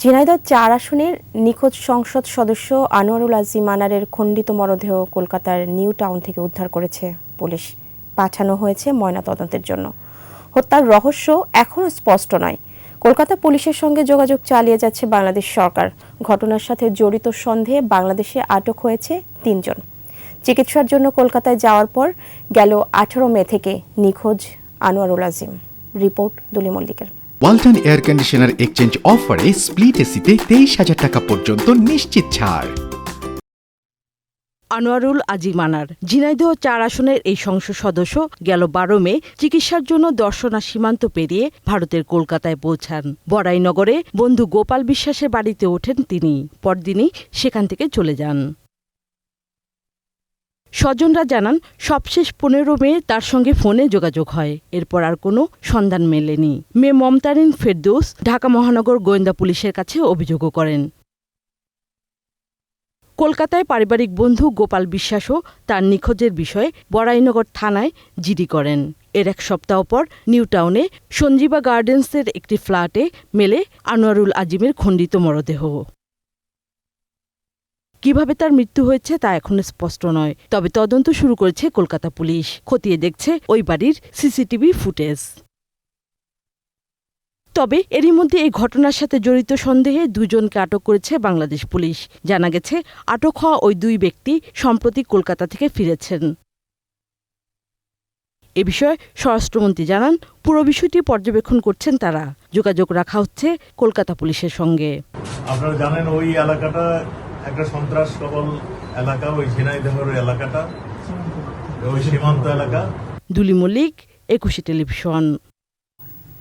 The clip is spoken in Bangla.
ঝিনাইদহ চার আসনের নিখোঁজ সংসদ সদস্য আনোয়ারুল আজিম আনারের খণ্ডিত মরদেহ কলকাতার নিউ টাউন থেকে উদ্ধার করেছে পুলিশ। পাঠানো হয়েছে ময়নাতদন্তের জন্য। হত্যার রহস্য এখনও স্পষ্ট নয়। কলকাতা পুলিশের সঙ্গে যোগাযোগ চালিয়ে যাচ্ছে বাংলাদেশ সরকার। ঘটনার সাথে জড়িত সন্দেহে বাংলাদেশে আটক হয়েছে তিনজন। চিকিৎসার জন্য কলকাতায় যাওয়ার পর গেল আঠারো মে থেকে নিখোঁজ আনোয়ারুল আজিম। রিপোর্ট দুলি মল্লিকের ওয়ালটন এয়ার কন্ডিশনার এক্সচেঞ্জ অফারে স্প্লিট এসিতে তেইশ হাজার টাকা পর্যন্ত নিশ্চিত ছাড়। আনোয়ারুল আজিম আনার, ঝিনাইদহ চার আসনের এই সংসদ সদস্য গেল বারো মে চিকিৎসার জন্য দর্শনা সীমান্ত পেরিয়ে ভারতের কলকাতায় পৌঁছান। বড়াইনগরে বন্ধু গোপাল বিশ্বাসের বাড়িতে ওঠেন তিনি। পরদিনই সেখান থেকে চলে যান। স্বজনরা জানান, সবশেষ পনেরো মে তার সঙ্গে ফোনে যোগাযোগ হয়। এরপর আর কোনো সন্ধান মেলেনি। মে মমতারিন ফেরদৌস, ঢাকা মহানগর গোয়েন্দা পুলিশের কাছে অভিযোগও করেন। কলকাতায় পারিবারিক বন্ধু গোপাল বিশ্বাসও তার নিখোঁজের বিষয়ে বড়াইনগর থানায় জিডি করেন। এর এক সপ্তাহ পর নিউ টাউনে সঞ্জীবা গার্ডেন্সের একটি ফ্ল্যাটে মেলে আনোয়ারুল আজিমের খণ্ডিত মরদেহ। কীভাবে তার মৃত্যু হয়েছে তা এখনও স্পষ্ট নয়। তবে তদন্ত শুরু করেছে কলকাতা পুলিশ। খতিয়ে দেখছে ওই বাড়ির সিসিটিভি ফুটেজ। তবে এরই মধ্যে এই ঘটনার সাথে জড়িত সন্দেহে দুজনকে আটক করেছে বাংলাদেশ পুলিশ। জানা গেছে, আটক হওয়া ওই দুই ব্যক্তি সম্প্রতি কলকাতা থেকে ফিরেছেন। এ বিষয়ে স্বরাষ্ট্রমন্ত্রী জানান, পুরো বিষয়টি পর্যবেক্ষণ করছেন তারা। যোগাযোগ রাখা হচ্ছে কলকাতা পুলিশের সঙ্গে। আপনারা জানেন ওই এলাকাটা একটা সন্ত্রাস কবল এলাকা ওই ঝিনাইদহের এলাকাটা। ওই সীমান্ত এলাকা। দুলি মল্লিক একুশে টেলিভিশন।